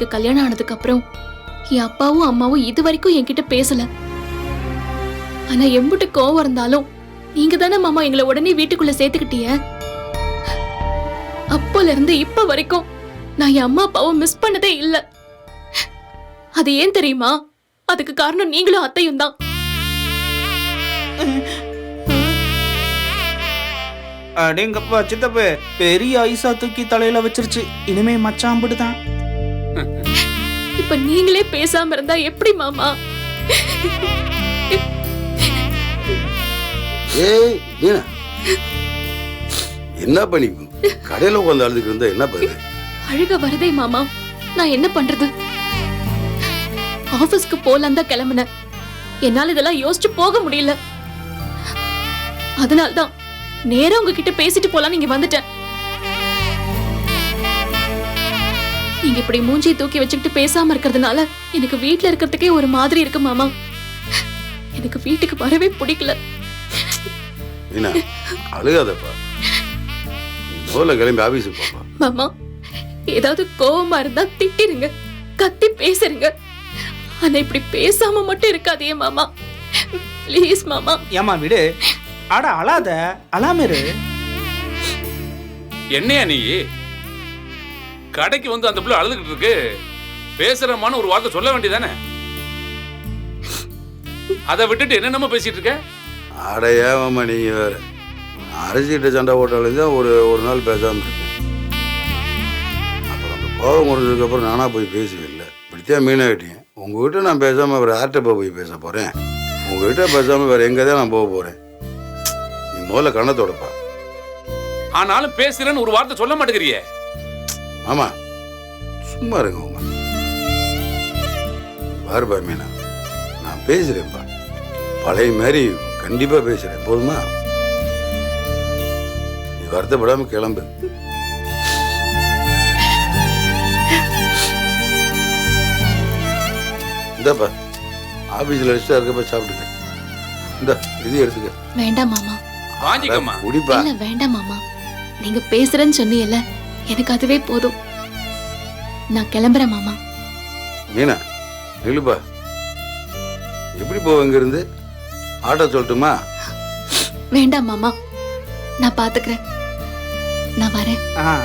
எங்களுக்கு கல்யாணம் ஆனதுக்கு அப்புறம் என் அப்பாவும் அம்மாவும் இது வரைக்கும் என்கிட்ட பேசல. ஆனா எம்புட்டு கோவம் இருந்தாலும் நீங்க தானே மாமா எங்களை உடனே வீட்டுக்குள்ள சேர்த்துக்கிட்டீங்க? அப்போல இருந்து இப்ப வரைக்கும் நான் என் அம்மா அப்பாவும் மிஸ் பண்ணதே இல்ல. அது ஏன் தெரியுமா? அதுக்கு காரணம் நீங்களும் அத்தையும் தான். அடேங்கப்பா சித்தப்பு பெரிய ஐசா தூக்கி தலையில வச்சிருச்சு. இனிமே மச்சாம்பிடுதான் இப்ப நீங்களே பேசாம இருந்தா எப்படி மாமா? ஏய் என்ன பண்ணி? கடையில உட்காந்து அழுதுக்கு இருந்தா என்ன பண்ணுது அழுக வருதே மாமா. நான் என்ன பண்றது? ஆபீஸ்க்கு போலாம் தான் கிளம்புனேன். என்னால இதெல்லாம் யோசிச்சு போக முடியல. அதனால்தான் நேரா உங்ககிட்ட பேசிட்டு போலாம் நீங்க வந்துட்டேன். நீங்க இப்படி மூஞ்சியை தூக்கி வச்சுக்கிட்டு பேசாம இருக்கிறதுனால எனக்கு வீட்ல இருக்கிறதுக்கே ஒரு மாதிரி இருக்கு மாமா. எனக்கு வீட்டுக்கு வரவே பிடிக்கல. மீனா அழுகாதப்பா. நீ முதல்ல கிளம்பி ஆபீஸுக்கு போப்பா மாமா ஏதாவது கோவமா இருந்தா திட்டிருங்க. கத்தி பேசுறீங்க ஆனா இப்படி பேசாம மட்டும் இருக்காதே மாமா. ப்ளீஸ் மாமா. ஏமா விடு. அட அழாத. அழாம இரு. என்னையா நீ? கடைக்கு வந்து அந்த பிள்ளை அழுதுகிட்டு இருக்கு. பேசுறமான ஒரு வார்த்தை சொல்ல வேண்டியதானே அதை விட்டுட்டு என்னென்னமோ பேசிட்டு இருக்க? அட ஏமாம்மா நீங்க வேற. அரிசிகிட்ட சண்டை போட்டாலும் தான் ஒரு ஒரு நாள் பேசாம இருக்கேன் அப்புறம் அந்த கோபம் முடிஞ்சதுக்கு அப்புறம் நானா போய் பேசுவேன்ல இப்படித்தான் மீனாகிட்டேன் உங்ககிட்ட நான் பேசாம வேற யார்கிட்ட போய் பேச போறேன்? உங்ககிட்ட பேசாம வேற எங்க தான் நான் போக போறேன்? நீ முதல்ல கண்ணத்தோடப்பா ஆனாலும் பேசுறேன்னு ஒரு வார்த்தை சொல்ல மாட்டேங்கிறியே. மாமா சும்மா இருங்க உமா. பாருப்பா மீனா. நான் பேசுறேன்ப்பா. பழைய மாதிரி கண்டிப்பா பேசுறேன். போதுமா? நீ வருத்தப்படாம கிளம்பு. இந்தாப்பா. ஆபீஸ்ல ரெஸ்டா இருக்கப்ப சாப்பிட்டுக்க இந்த இது எடுத்துக்க. வேண்டாம் மாமா. வாங்கிக்கம்மா. குடிப்பா. இல்ல வேண்டாம் மாமா. நீங்க பேசுறேன்னு சொன்னீங்கல்ல எனக்கு அதுவே போதும். நான் கிளம்புறேன் மாமா. மீனா நில்லுப்பா. எப்படி போவ இருந்து ஆட்டோ சொல்லட்டுமா? வேண்டாம் மாமா. நான் பாத்துக்கிறேன். நான் வரேன். ஆ.